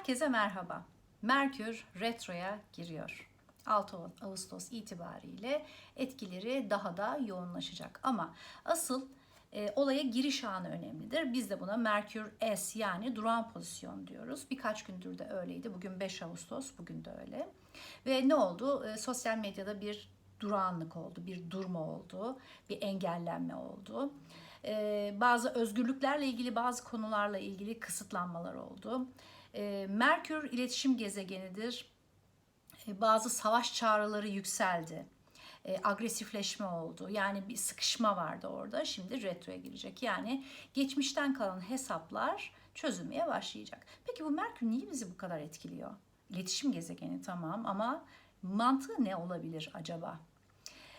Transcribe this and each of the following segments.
Herkese merhaba. Merkür retroya giriyor. 6 Ağustos itibariyle etkileri daha da yoğunlaşacak. Ama asıl e, olaya giriş anı önemlidir. Biz de buna Merkür S yani duran pozisyon diyoruz. Birkaç gündür de öyleydi. Bugün 5 Ağustos, bugün de öyle. Ve ne oldu? E, sosyal medyada bir durağanlık oldu, bir durma oldu, bir engellenme oldu. E, bazı özgürlüklerle ilgili, bazı konularla ilgili kısıtlanmalar oldu. E, Merkür iletişim gezegenidir. E, bazı savaş çağrıları yükseldi. E, agresifleşme oldu. Yani bir sıkışma vardı orada. Şimdi retroya girecek. Yani geçmişten kalan hesaplar çözülmeye başlayacak. Peki bu Merkür niye bizi bu kadar etkiliyor? İletişim gezegeni tamam ama mantığı ne olabilir acaba?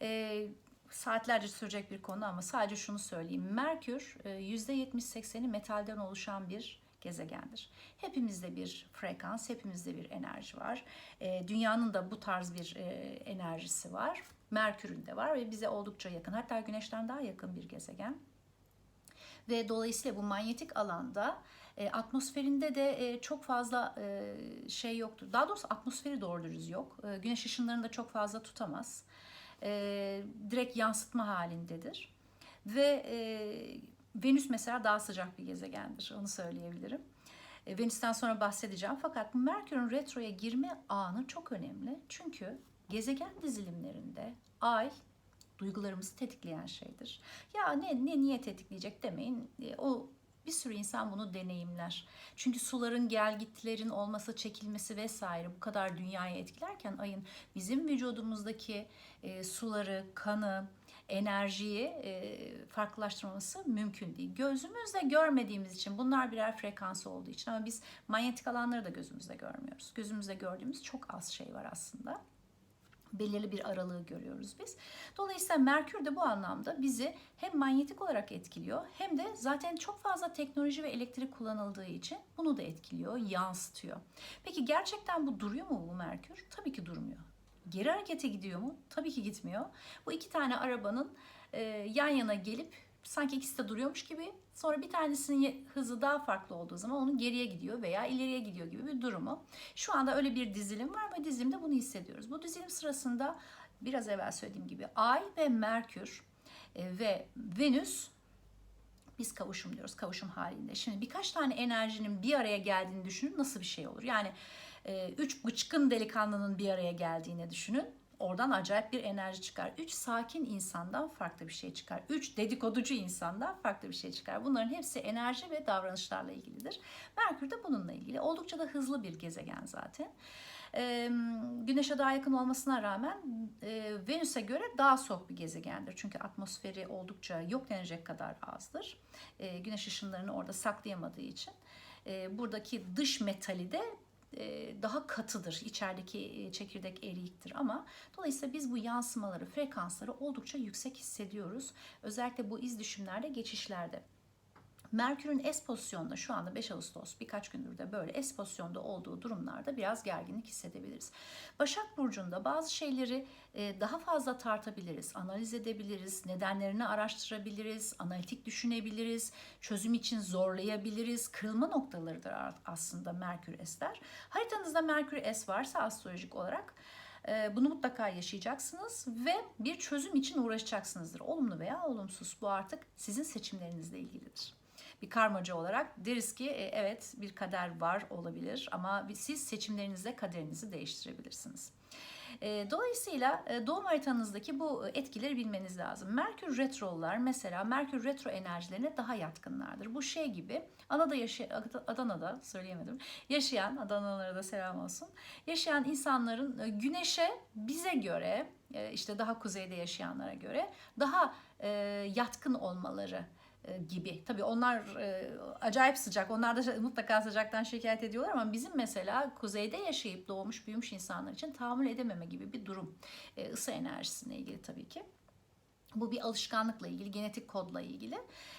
E, saatlerce sürecek bir konu ama sadece şunu söyleyeyim. Merkür e, %70-80'i metalden oluşan bir gezegendir. Hepimizde bir frekans, hepimizde bir enerji var. E, dünyanın da bu tarz bir e, enerjisi var. Merkür'ün de var ve bize oldukça yakın. Hatta Güneş'ten daha yakın bir gezegen. Ve dolayısıyla bu manyetik alanda e, atmosferinde de e, çok fazla e, şey yoktur. Daha doğrusu atmosferi doğru dürüst yok. E, güneş ışınlarını da çok fazla tutamaz. E, direkt yansıtma halindedir. Ve e, Venüs mesela daha sıcak bir gezegendir. Onu söyleyebilirim. E, Venüs'ten sonra bahsedeceğim. Fakat Merkür'ün retroya girme anı çok önemli. Çünkü gezegen dizilimlerinde ay duygularımızı tetikleyen şeydir. Ya ne, ne niye tetikleyecek demeyin. E, o bir sürü insan bunu deneyimler. Çünkü suların gelgitlerin olması, çekilmesi vesaire bu kadar dünyayı etkilerken ayın bizim vücudumuzdaki e, suları, kanı, enerjiyi e, farklılaştırması mümkün değil. Gözümüzle görmediğimiz için bunlar birer frekansı olduğu için ama biz manyetik alanları da gözümüzle görmüyoruz. Gözümüzle gördüğümüz çok az şey var aslında belirli bir aralığı görüyoruz biz. Dolayısıyla Merkür de bu anlamda bizi hem manyetik olarak etkiliyor hem de zaten çok fazla teknoloji ve elektrik kullanıldığı için bunu da etkiliyor, yansıtıyor. Peki gerçekten bu duruyor mu bu Merkür? Tabii ki durmuyor. Geri harekete gidiyor mu? Tabii ki gitmiyor. Bu iki tane arabanın e, yan yana gelip sanki ikisi de duruyormuş gibi sonra bir tanesinin hızı daha farklı olduğu zaman onun geriye gidiyor veya ileriye gidiyor gibi bir durumu. Şu anda öyle bir dizilim var ve dizilimde bunu hissediyoruz. Bu dizilim sırasında biraz evvel söylediğim gibi Ay ve Merkür e, ve Venüs biz kavuşum diyoruz kavuşum halinde. Şimdi birkaç tane enerjinin bir araya geldiğini düşünün nasıl bir şey olur? Yani e, üç bıçkın delikanlının bir araya geldiğini düşünün oradan acayip bir enerji çıkar. Üç sakin insandan farklı bir şey çıkar. Üç dedikoducu insandan farklı bir şey çıkar. Bunların hepsi enerji ve davranışlarla ilgilidir. Merkür de bununla ilgili. Oldukça da hızlı bir gezegen zaten. Ee, Güneş'e daha yakın olmasına rağmen e, Venüs'e göre daha soğuk bir gezegendir. Çünkü atmosferi oldukça yok denecek kadar azdır. E, güneş ışınlarını orada saklayamadığı için. E, buradaki dış metali de daha katıdır. İçerideki çekirdek eriyiktir ama dolayısıyla biz bu yansımaları, frekansları oldukça yüksek hissediyoruz. Özellikle bu iz düşümlerde, geçişlerde. Merkür'ün S pozisyonda şu anda 5 Ağustos birkaç gündür de böyle S pozisyonda olduğu durumlarda biraz gerginlik hissedebiliriz. Başak Burcu'nda bazı şeyleri daha fazla tartabiliriz, analiz edebiliriz, nedenlerini araştırabiliriz, analitik düşünebiliriz, çözüm için zorlayabiliriz. Kırılma noktalarıdır aslında Merkür S'ler. Haritanızda Merkür S varsa astrolojik olarak bunu mutlaka yaşayacaksınız ve bir çözüm için uğraşacaksınızdır. Olumlu veya olumsuz bu artık sizin seçimlerinizle ilgilidir bir karmacı olarak deriz ki e, evet bir kader var olabilir ama siz seçimlerinizle kaderinizi değiştirebilirsiniz. E, dolayısıyla e, doğum haritanızdaki bu etkileri bilmeniz lazım. Merkür retrolar mesela Merkür retro enerjilerine daha yatkınlardır. Bu şey gibi Adana'da, yaşay Adana'da söyleyemedim. Yaşayan, Adanalılara da selam olsun. Yaşayan insanların güneşe bize göre işte daha kuzeyde yaşayanlara göre daha yatkın olmaları e, gibi. Tabii onlar e, acayip sıcak. Onlar da mutlaka sıcaktan şikayet ediyorlar ama bizim mesela kuzeyde yaşayıp doğmuş büyümüş insanlar için tahammül edememe gibi bir durum. E, ısı enerjisine ilgili tabii ki. Bu bir alışkanlıkla ilgili, genetik kodla ilgili.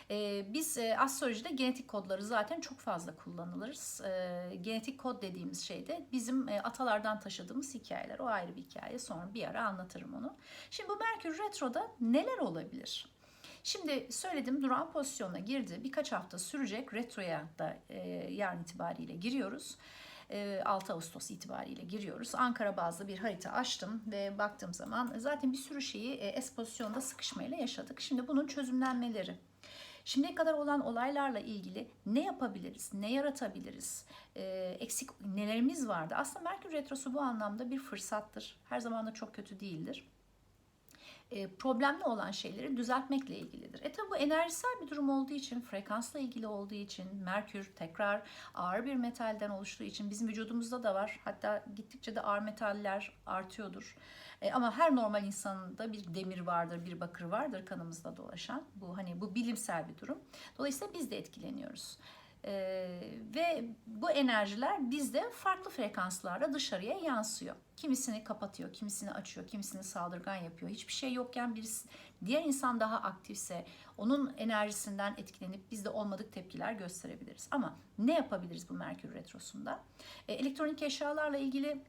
Ee, biz e, astrolojide genetik kodları zaten çok fazla kullanılırız. Ee, genetik kod dediğimiz şey de bizim e, atalardan taşıdığımız hikayeler. O ayrı bir hikaye. Sonra bir ara anlatırım onu. Şimdi bu Merkür Retro'da neler olabilir? Şimdi söyledim duran pozisyona girdi. Birkaç hafta sürecek. Retroya da e, yarın itibariyle giriyoruz. E, 6 Ağustos itibariyle giriyoruz. Ankara bazlı bir harita açtım ve baktığım zaman zaten bir sürü şeyi e, es pozisyonda sıkışmayla yaşadık. Şimdi bunun çözümlenmeleri. Şimdiye kadar olan olaylarla ilgili ne yapabiliriz, ne yaratabiliriz, e, eksik nelerimiz vardı? Aslında Merkür Retrosu bu anlamda bir fırsattır. Her zaman da çok kötü değildir e, problemli olan şeyleri düzeltmekle ilgilidir. E tabi bu enerjisel bir durum olduğu için, frekansla ilgili olduğu için, Merkür tekrar ağır bir metalden oluştuğu için bizim vücudumuzda da var. Hatta gittikçe de ağır metaller artıyordur. E, ama her normal insanda bir demir vardır, bir bakır vardır kanımızda dolaşan. Bu hani bu bilimsel bir durum. Dolayısıyla biz de etkileniyoruz. Ee, ve bu enerjiler bizde farklı frekanslarla dışarıya yansıyor. Kimisini kapatıyor, kimisini açıyor, kimisini saldırgan yapıyor. Hiçbir şey yokken birisi, diğer insan daha aktifse onun enerjisinden etkilenip biz de olmadık tepkiler gösterebiliriz. Ama ne yapabiliriz bu Merkür Retrosu'nda? E, elektronik eşyalarla ilgili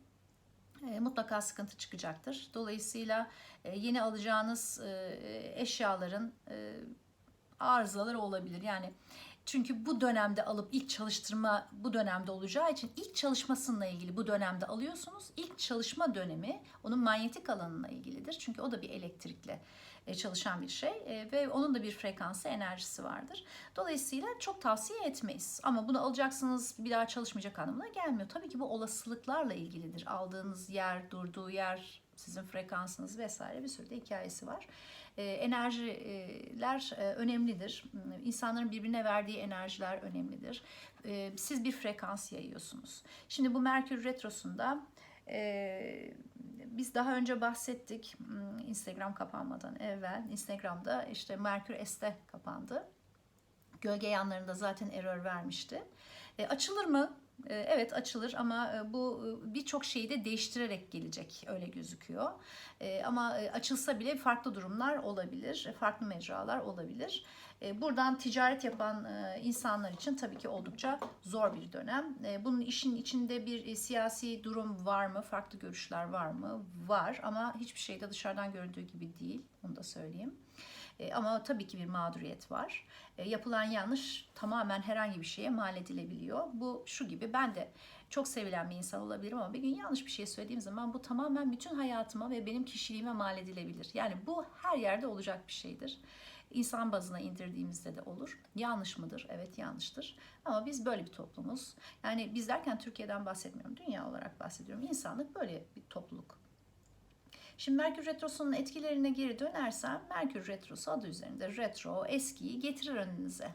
e, mutlaka sıkıntı çıkacaktır. Dolayısıyla e, yeni alacağınız e, eşyaların arızaları olabilir. Yani çünkü bu dönemde alıp ilk çalıştırma bu dönemde olacağı için ilk çalışmasıyla ilgili bu dönemde alıyorsunuz. İlk çalışma dönemi onun manyetik alanına ilgilidir. Çünkü o da bir elektrikle e, çalışan bir şey e, ve onun da bir frekansı enerjisi vardır. Dolayısıyla çok tavsiye etmeyiz. Ama bunu alacaksınız bir daha çalışmayacak anlamına gelmiyor. Tabii ki bu olasılıklarla ilgilidir. Aldığınız yer, durduğu yer, sizin frekansınız vesaire bir sürü de hikayesi var. E, enerjiler e, önemlidir. İnsanların birbirine verdiği enerjiler önemlidir. E, siz bir frekans yayıyorsunuz. Şimdi bu Merkür Retrosu'nda biz daha önce bahsettik Instagram kapanmadan evvel. Instagram'da işte Merkür S'te kapandı. Gölge yanlarında zaten error vermişti. E, açılır mı? E, evet açılır ama e, bu e, birçok şeyi de değiştirerek gelecek öyle gözüküyor. Ama açılsa bile farklı durumlar olabilir, farklı mecralar olabilir. Buradan ticaret yapan insanlar için tabii ki oldukça zor bir dönem. Bunun işin içinde bir siyasi durum var mı? Farklı görüşler var mı? Var ama hiçbir şey de dışarıdan göründüğü gibi değil. Onu da söyleyeyim. Ama tabii ki bir mağduriyet var. Yapılan yanlış tamamen herhangi bir şeye mal edilebiliyor. Bu şu gibi ben de çok sevilen bir insan olabilirim ama bir gün yanlış bir şey söylediğim zaman bu tamamen bütün hayatıma ve benim kişiliğime mal edilebilir. Yani bu her yerde olacak bir şeydir. İnsan bazına indirdiğimizde de olur. Yanlış mıdır? Evet yanlıştır. Ama biz böyle bir toplumuz. Yani biz derken Türkiye'den bahsetmiyorum. Dünya olarak bahsediyorum. İnsanlık böyle bir topluluk. Şimdi Merkür Retrosu'nun etkilerine geri dönersem Merkür Retrosu adı üzerinde retro eskiyi getirir önünüze.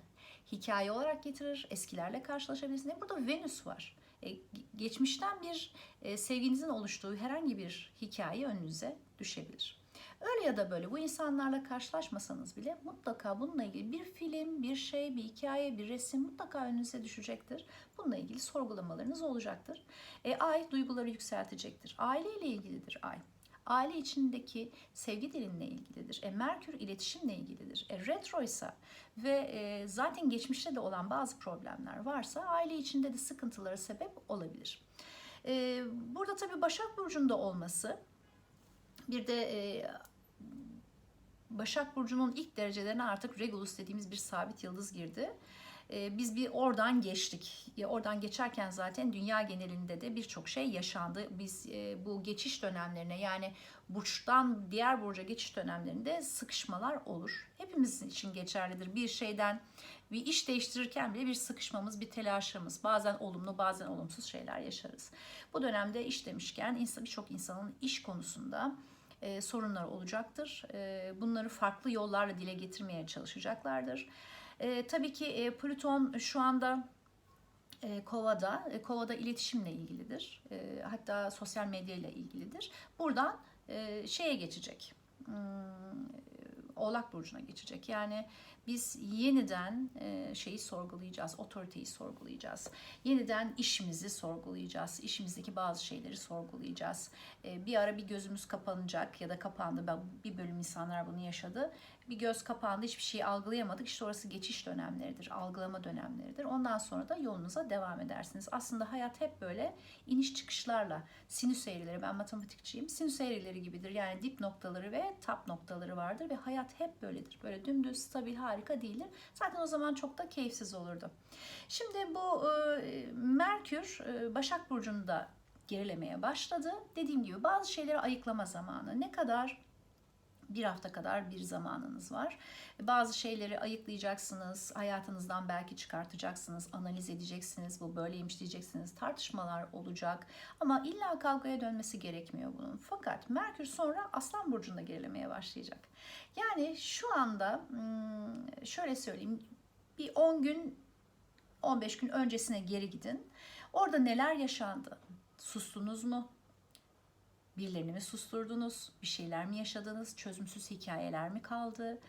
Hikaye olarak getirir, eskilerle karşılaşabilirsiniz. Burada Venüs var. E, geçmişten bir e, sevginizin oluştuğu herhangi bir hikaye önünüze düşebilir. Öyle ya da böyle bu insanlarla karşılaşmasanız bile mutlaka bununla ilgili bir film, bir şey, bir hikaye, bir resim mutlaka önünüze düşecektir. Bununla ilgili sorgulamalarınız olacaktır. E, ay duyguları yükseltecektir. Aileyle ilgilidir ay aile içindeki sevgi dilinle ilgilidir. E, Merkür iletişimle ilgilidir. E, retro ise ve e, zaten geçmişte de olan bazı problemler varsa aile içinde de sıkıntılara sebep olabilir. E, burada tabii Başak Burcu'nda olması bir de e, Başak Burcu'nun ilk derecelerine artık Regulus dediğimiz bir sabit yıldız girdi. Ee, biz bir oradan geçtik. Oradan geçerken zaten dünya genelinde de birçok şey yaşandı. Biz e, bu geçiş dönemlerine yani burçtan diğer burca geçiş dönemlerinde sıkışmalar olur. Hepimiz için geçerlidir. Bir şeyden bir iş değiştirirken bile bir sıkışmamız, bir telaşımız, bazen olumlu, bazen olumsuz şeyler yaşarız. Bu dönemde iş demişken birçok insanın iş konusunda e, sorunlar olacaktır. E, bunları farklı yollarla dile getirmeye çalışacaklardır. E, tabii ki e, Plüton şu anda e, Kova'da, e, Kova'da iletişimle ilgilidir. E, hatta sosyal medya ile ilgilidir. Buradan e, şeye geçecek. Hmm, Oğlak Burcu'na geçecek. Yani biz yeniden e, şeyi sorgulayacağız, otoriteyi sorgulayacağız. Yeniden işimizi sorgulayacağız, işimizdeki bazı şeyleri sorgulayacağız. E, bir ara bir gözümüz kapanacak ya da kapandı. Ben bir bölüm insanlar bunu yaşadı bir göz kapandı hiçbir şeyi algılayamadık. İşte orası geçiş dönemleridir, algılama dönemleridir. Ondan sonra da yolunuza devam edersiniz. Aslında hayat hep böyle iniş çıkışlarla, sinüs eğrileri, ben matematikçiyim, sinüs eğrileri gibidir. Yani dip noktaları ve tap noktaları vardır ve hayat hep böyledir. Böyle dümdüz, stabil, harika değildir. Zaten o zaman çok da keyifsiz olurdu. Şimdi bu e, Merkür e, Başak Burcu'nda gerilemeye başladı. Dediğim gibi bazı şeyleri ayıklama zamanı. Ne kadar bir hafta kadar bir zamanınız var. Bazı şeyleri ayıklayacaksınız, hayatınızdan belki çıkartacaksınız, analiz edeceksiniz, bu böyleymiş diyeceksiniz, tartışmalar olacak. Ama illa kavgaya dönmesi gerekmiyor bunun. Fakat Merkür sonra Aslan Burcu'nda gerilemeye başlayacak. Yani şu anda hmm, şöyle söyleyeyim, bir 10 gün, 15 gün öncesine geri gidin. Orada neler yaşandı? Sustunuz mu? Birilerini mi susturdunuz? Bir şeyler mi yaşadınız? Çözümsüz hikayeler mi kaldı?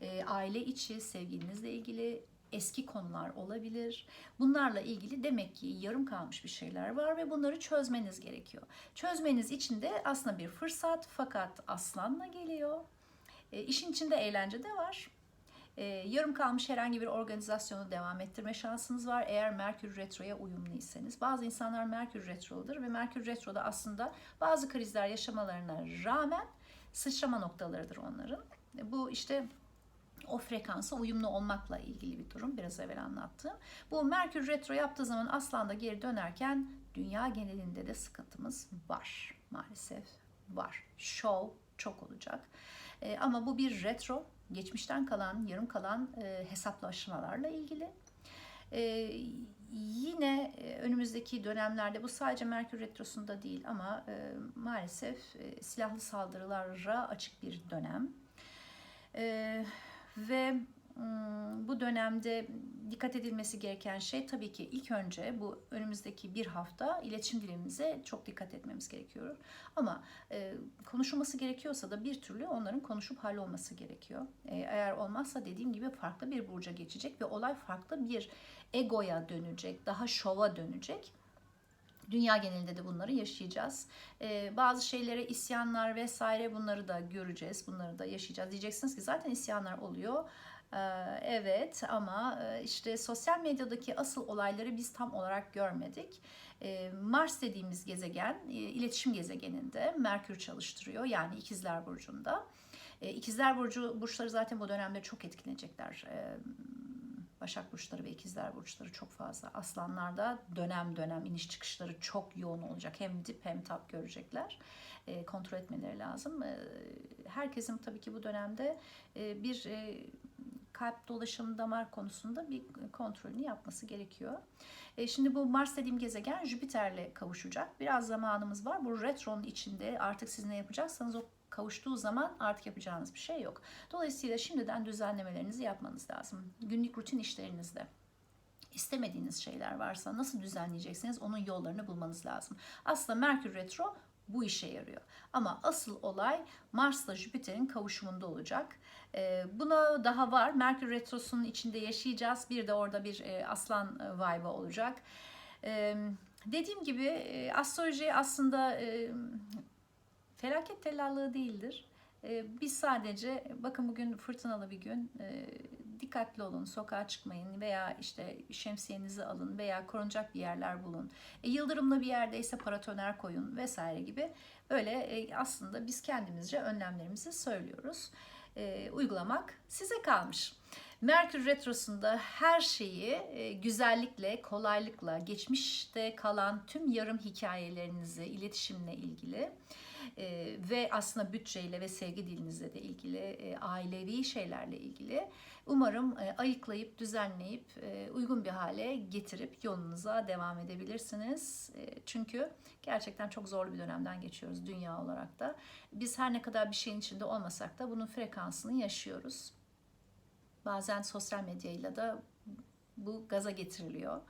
E, aile içi sevgilinizle ilgili eski konular olabilir. Bunlarla ilgili demek ki yarım kalmış bir şeyler var ve bunları çözmeniz gerekiyor. Çözmeniz için de aslında bir fırsat fakat aslanla geliyor. E, işin içinde eğlence de var. E, yarım kalmış herhangi bir organizasyonu devam ettirme şansınız var eğer Merkür Retro'ya uyumluysanız. Bazı insanlar Merkür Retro'dur ve Merkür Retro'da aslında bazı krizler yaşamalarına rağmen sıçrama noktalarıdır onların. E, bu işte o frekansa uyumlu olmakla ilgili bir durum. Biraz evvel anlattığım. Bu Merkür Retro yaptığı zaman Aslan'da geri dönerken dünya genelinde de sıkıntımız var. Maalesef var. Show çok olacak. E, ama bu bir retro geçmişten kalan, yarım kalan e, hesaplaşmalarla ilgili. E, yine e, önümüzdeki dönemlerde bu sadece Merkür Retrosu'nda değil ama e, maalesef e, silahlı saldırılara açık bir dönem. E, ve bu dönemde dikkat edilmesi gereken şey tabii ki ilk önce bu önümüzdeki bir hafta iletişim dilimize çok dikkat etmemiz gerekiyor. Ama e, konuşulması gerekiyorsa da bir türlü onların konuşup hallolması gerekiyor. E, eğer olmazsa dediğim gibi farklı bir burca geçecek ve olay farklı bir egoya dönecek, daha şova dönecek. Dünya genelinde de bunları yaşayacağız. Ee, bazı şeylere isyanlar vesaire bunları da göreceğiz. Bunları da yaşayacağız. Diyeceksiniz ki zaten isyanlar oluyor. Ee, evet ama e, işte sosyal medyadaki asıl olayları biz tam olarak görmedik. Ee, Mars dediğimiz gezegen e, iletişim gezegeninde Merkür çalıştırıyor yani ikizler burcunda. Ee, ikizler burcu burçları zaten bu dönemde çok etkilenecekler. Başak burçları ve ikizler burçları çok fazla. Aslanlarda dönem dönem iniş çıkışları çok yoğun olacak. Hem dip hem tap görecekler. kontrol etmeleri lazım. herkesin tabii ki bu dönemde bir kalp dolaşım damar konusunda bir kontrolünü yapması gerekiyor. E, şimdi bu Mars dediğim gezegen Jüpiter'le kavuşacak. Biraz zamanımız var. Bu retronun içinde artık siz ne yapacaksanız o kavuştuğu zaman artık yapacağınız bir şey yok. Dolayısıyla şimdiden düzenlemelerinizi yapmanız lazım. Günlük rutin işlerinizde istemediğiniz şeyler varsa nasıl düzenleyeceksiniz onun yollarını bulmanız lazım. Aslında Merkür Retro bu işe yarıyor. Ama asıl olay Mars'la Jüpiter'in kavuşumunda olacak. E, buna daha var. Merkür Retrosu'nun içinde yaşayacağız. Bir de orada bir e, aslan e, vibe olacak. E, dediğim gibi e, astroloji aslında felaket tellallığı değildir. Biz sadece bakın bugün fırtınalı bir gün dikkatli olun, sokağa çıkmayın veya işte şemsiyenizi alın veya korunacak bir yerler bulun. E, yıldırımlı bir yerdeyse paratoner koyun vesaire gibi böyle e, aslında biz kendimizce önlemlerimizi söylüyoruz. E, uygulamak size kalmış. Merkür Retrosu'nda her şeyi e, güzellikle, kolaylıkla, geçmişte kalan tüm yarım hikayelerinizi, iletişimle ilgili e, ve aslında bütçeyle ve sevgi dilinizle de ilgili, e, ailevi şeylerle ilgili umarım e, ayıklayıp, düzenleyip, e, uygun bir hale getirip yolunuza devam edebilirsiniz. E, çünkü gerçekten çok zor bir dönemden geçiyoruz dünya olarak da. Biz her ne kadar bir şeyin içinde olmasak da bunun frekansını yaşıyoruz. Bazen sosyal medyayla da bu gaza getiriliyor.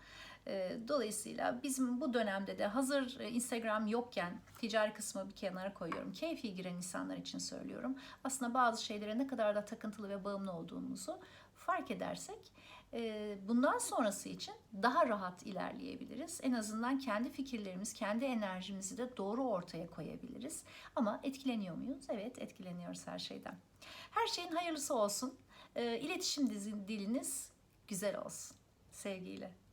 Ee, dolayısıyla bizim bu dönemde de hazır e, Instagram yokken ticari kısmı bir kenara koyuyorum. Keyfi giren insanlar için söylüyorum. Aslında bazı şeylere ne kadar da takıntılı ve bağımlı olduğumuzu fark edersek e, bundan sonrası için daha rahat ilerleyebiliriz. En azından kendi fikirlerimiz, kendi enerjimizi de doğru ortaya koyabiliriz. Ama etkileniyor muyuz? Evet, etkileniyoruz her şeyden. Her şeyin hayırlısı olsun. E, İletişim diliniz güzel olsun. Sevgiyle.